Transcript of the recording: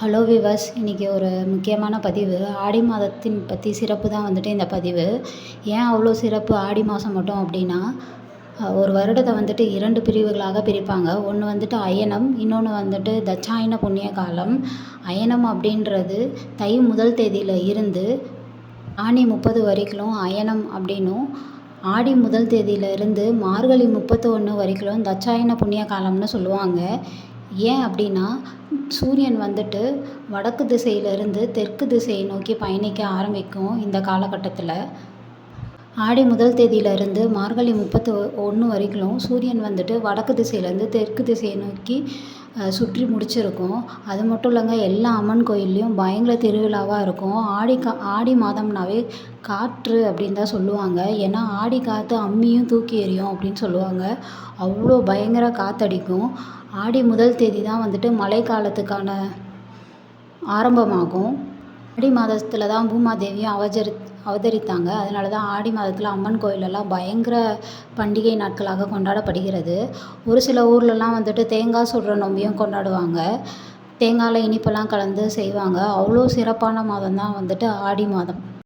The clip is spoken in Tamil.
ஹலோ விவாஸ் இன்றைக்கி ஒரு முக்கியமான பதிவு. ஆடி மாதத்தின் பற்றி சிறப்பு தான் வந்துட்டு இந்த பதிவு. ஏன் அவ்வளோ சிறப்பு ஆடி மாதம் மட்டும் அப்படின்னா ஒரு வருடத்தை வந்துட்டு இரண்டு பிரிவுகளாக பிரிப்பாங்க. ஒன்று வந்துட்டு அயனம் இன்னொன்று வந்துட்டு தட்சாயன புண்ணிய காலம். அயனம் அப்படின்றது தை முதல் தேதியில் இருந்து ஆனி முப்பது வரைக்கும் அயனம் அப்படின்னும் ஆடி முதல் தேதியிலிருந்து மார்கழி முப்பத்து ஒன்று வரைக்கும் தட்சாயன புண்ணிய காலம்னு சொல்லுவாங்க. ஏன் அப்படின்னா சூரியன் வந்துட்டு வடக்கு திசையிலிருந்து தெற்கு திசையை நோக்கி பயணிக்க ஆரம்பிக்கும் இந்த காலகட்டத்தில். ஆடி முதல் தேதியிலிருந்து மார்கழி முப்பத்து ஒன்று வரைக்கும் சூரியன் வந்துட்டு வடக்கு திசையிலேருந்து தெற்கு திசையை நோக்கி சுற்றி முடிச்சிருக்கும். அது மட்டும் இல்லைங்க எல்லா அம்மன் கோயில்லையும் பயங்கர திருவிழாவாக இருக்கும். ஆடி கா ஆடி மாதம்னாவே காற்று அப்படின்னு தான் சொல்லுவாங்க. ஏன்னா ஆடி காற்று அம்மியும் தூக்கி எறியும் அப்படின்னு சொல்லுவாங்க. அவ்வளோ பயங்கர காற்றடிக்கும் ஆடி முதல் தேதி தான் வந்துட்டு மழை காலத்துக்கான ஆரம்பமாகும். ஆடி மாதத்தில் தான் பூமாதேவியும் அவஜரி அவதரித்தாங்க. அதனால தான் ஆடி மாதத்தில் அம்மன் கோயிலெல்லாம் பயங்கர பண்டிகை நாட்களாக கொண்டாடப்படுகிறது. ஒரு சில ஊர்லலாம் வந்துட்டு தேங்காய் சுடுற நோம்பியும் கொண்டாடுவாங்க. தேங்காயில் இனிப்பெல்லாம் கலந்து செய்வாங்க. அவ்வளோ சிறப்பான மாதம் தான் வந்துட்டு ஆடி மாதம்.